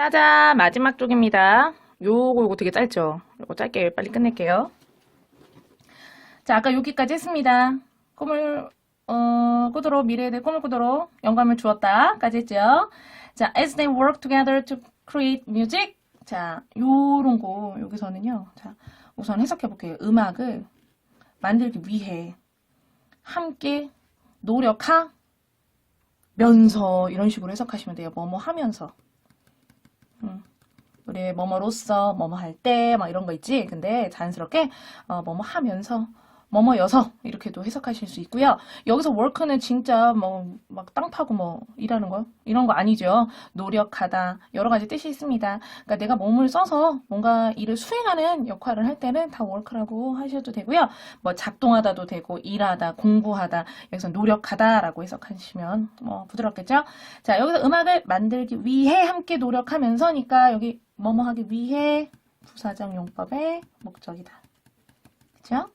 짜잔 마지막 쪽입니다. 요거 요거 되게 짧죠? 요거 짧게 빨리 끝낼게요. 자 아까 여기까지 했습니다. 꿈을 어, 꾸도록 미래에 대해 꿈을 꾸도록 영감을 주었다까지 했죠. 자 as they work together to create music 자 요런 거 여기서는요. 자 우선 해석해 볼게요. 음악을 만들기 위해 함께 노력하면서 이런 식으로 해석하시면 돼요. 뭐뭐 하면서. 음, 우리 뭐뭐로서 뭐뭐 할 때 막 이런 거 있지. 근데 자연스럽게 어, 뭐뭐 하면서 뭐뭐 여서 이렇게도 해석하실 수 있고요. 여기서 work는 진짜 뭐 막 땅 파고 뭐 일하는 거 이런 거 아니죠. 노력하다 여러 가지 뜻이 있습니다. 그러니까 내가 몸을 써서 뭔가 일을 수행하는 역할을 할 때는 다 work라고 하셔도 되고요. 뭐 작동하다도 되고 일하다 공부하다 여기서 노력하다라고 해석하시면 뭐 부드럽겠죠. 자 여기서 음악을 만들기 위해 함께 노력하면서니까 여기 뭐뭐 하기 위해 부사적 용법의 목적이다. 그죠?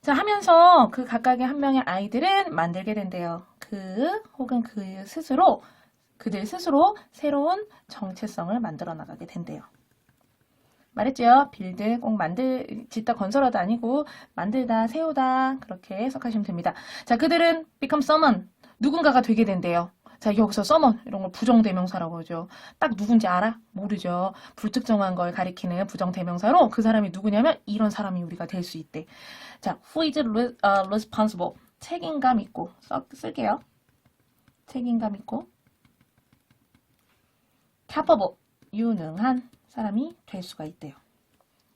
자, 하면서 그 각각의 한 명의 아이들은 만들게 된대요. 그 혹은 그 스스로 그들 스스로 새로운 정체성을 만들어 나가게 된대요. 말했죠? 빌드 꼭 만들 짓다 건설하다 아니고 만들다 세우다 그렇게 해석하시면 됩니다. 자, 그들은 become someone 누군가가 되게 된대요. 자, 여기서 someone 이런 걸 부정대명사라고 하죠. 딱 누군지 알아? 모르죠. 불특정한 걸 가리키는 부정대명사로 그 사람이 누구냐면 이런 사람이 우리가 될 수 있대. 자, who is 어, responsible? 책임감 있고 써, 쓸게요. 책임감 있고 capable 유능한 사람이 될 수가 있대요.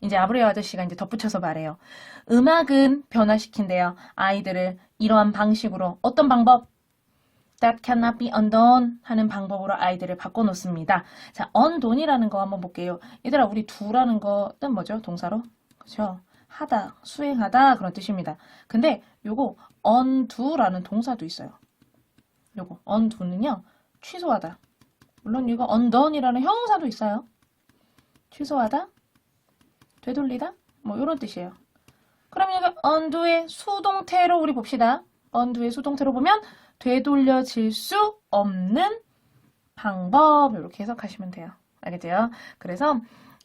이제 아브레오 아저씨가 이제 덧붙여서 말해요. 음악은 변화시킨대요. 아이들을 이러한 방식으로 어떤 방법? That cannot be undone 하는 방법으로 아이들을 바꿔놓습니다. 자, undone이라는 거 한번 볼게요. 얘들아, 우리 do라는 거 뜻 뭐죠? 동사로? 그죠? 하다, 수행하다 그런 뜻입니다. 근데 요거 undo라는 동사도 있어요. 요거 undo는요 취소하다. 물론 이거 undone이라는 형용사도 있어요. 취소하다, 되돌리다, 뭐 이런 뜻이에요. 그럼 여기 undo의 수동태로 우리 봅시다. undo의 수동태로 보면 되돌려질 수 없는 방법 이렇게 해석하시면 돼요. 알겠죠? 그래서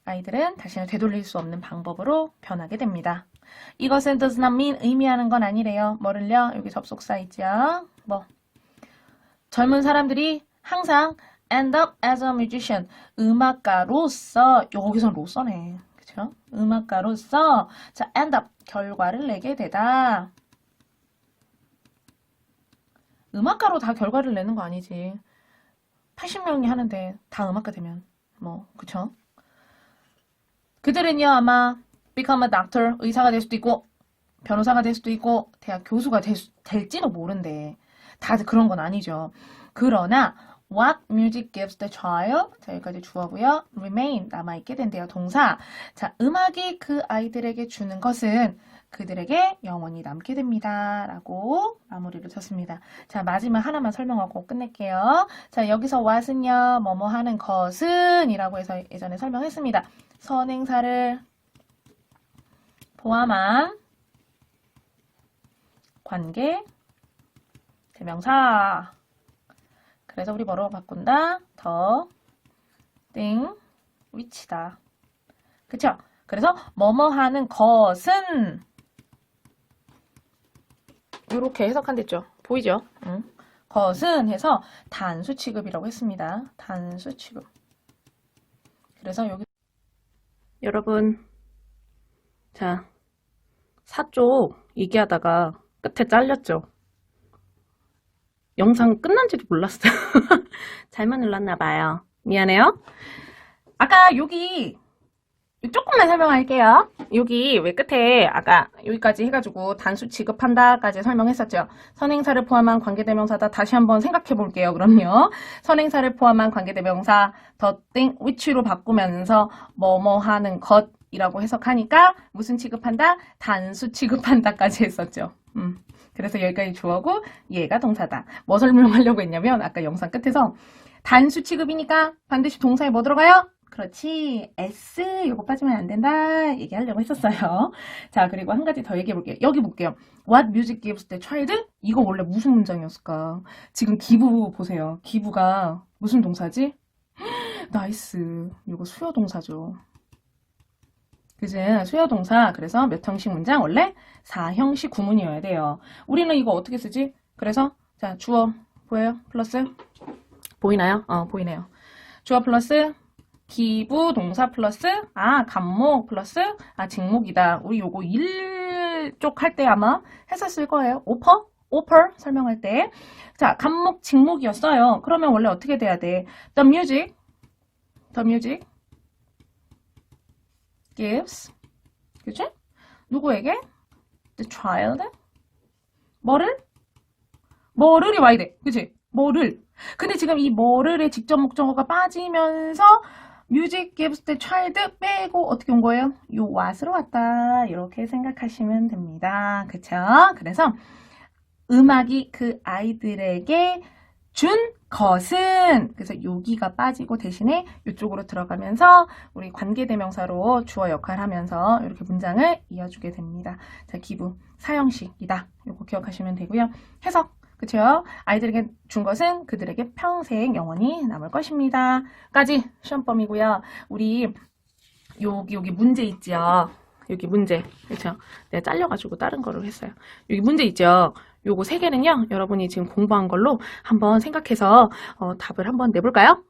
아이들은 자신을 되돌릴 수 없는 방법으로 변하게 됩니다. 이것은 does not mean 의미하는 건 아니래요. 뭐를요? 여기 접속사 있죠? 뭐 젊은 사람들이 항상 end up as a musician 음악가로서 여기선 로서네. 그쵸? 음악가로서 자 end up 결과를 내게 되다. 음악가로 다 결과를 내는 거 아니지. 80명이 하는데 다 음악가 되면 뭐 그쵸? 그들은요 아마 become a doctor 의사가 될 수도 있고 변호사가 될 수도 있고 대학 교수가 될 수- 될지도 모른대. 다들 그런 건 아니죠. 그러나 what music gives the child 자 여기까지 주어고요. remain 남아있게 된대요. 동사. 자 음악이 그 아이들에게 주는 것은 그들에게 영원히 남게 됩니다. 라고 마무리를 쳤습니다. 자, 마지막 하나만 설명하고 끝낼게요. 자, 여기서 what은요, 뭐뭐 하는 것은 이라고 해서 예전에 설명했습니다. 선행사를 포함한 관계, 대명사. 그래서 우리 뭐로 바꾼다? 더, 띵, 위치다. 그쵸? 그래서 뭐뭐 하는 것은 이렇게 해석한댔죠. 보이죠? 응. 것은 해서 단수 취급이라고 했습니다. 단수 취급. 그래서 여기 여러분 자 사쪽 얘기하다가 끝에 잘렸죠. 영상 끝난지도 몰랐어요. 잘못 눌렀나 봐요. 미안해요. 아까 여기 조금만 설명할게요. 여기 왜 끝에 아까 여기까지 해가지고 단수 취급한다까지 설명했었죠. 선행사를 포함한 관계대명사다. 다시 한번 생각해 볼게요. 그럼요. 선행사를 포함한 관계대명사 더띵 which로 바꾸면서 뭐뭐 하는 것이라고 해석하니까 무슨 취급한다? 단수 취급한다까지 했었죠. 음. 그래서 여기까지 주어고 얘가 동사다. 뭐 설명하려고 했냐면 아까 영상 끝에서 단수 취급이니까 반드시 동사에 뭐 들어가요? 그렇지. S 요거 빠지면 안 된다. 얘기하려고 했었어요. 자, 그리고 한 가지 더 얘기해 볼게요. 여기 볼게요. What music gives the child? 이거 원래 무슨 문장이었을까? 지금 기부 보세요. 기부가 무슨 동사지? 나이스. 이거 수요 동사죠. 그지? 수요 동사. 그래서 몇 형식 문장? 원래 4형식 구문이어야 돼요. 우리는 이거 어떻게 쓰지? 그래서 자, 주어 보여요? 플러스 보이나요? 어, 보이네요. 주어 플러스 기부 동사 플러스 아, 간목 플러스 아, 직목이다. 우리 요거 일쪽 할 때 아마 했었을 거예요. 오퍼? 오퍼 설명할 때. 자, 간목 직목이었어요. 그러면 원래 어떻게 돼야 돼? The music The music gives 그치? 누구에게? The child 뭐를? 뭐를이 와야 돼. 그치? 뭐를. 근데 지금 이 뭐를의 직접 목적어가 빠지면서 music gives the child 빼고 어떻게 온 거예요? 요 what으로 왔다. 이렇게 생각하시면 됩니다. 그쵸? 그래서 음악이 그 아이들에게 준 것은 그래서 여기가 빠지고 대신에 이쪽으로 들어가면서 우리 관계대명사로 주어 역할을 하면서 이렇게 문장을 이어주게 됩니다. 자, 기부 사형식이다. 이거 기억하시면 되고요. 해석 그쵸? 아이들에게 준 것은 그들에게 평생 영원히 남을 것입니다. 까지 시험범이고요. 우리 여기 여기 문제 있지요. 여기 문제 그렇죠? 내가 잘려가지고 다른 거를 했어요. 여기 문제 있죠. 요거 세 개는요. 여러분이 지금 공부한 걸로 한번 생각해서 어, 답을 한번 내볼까요?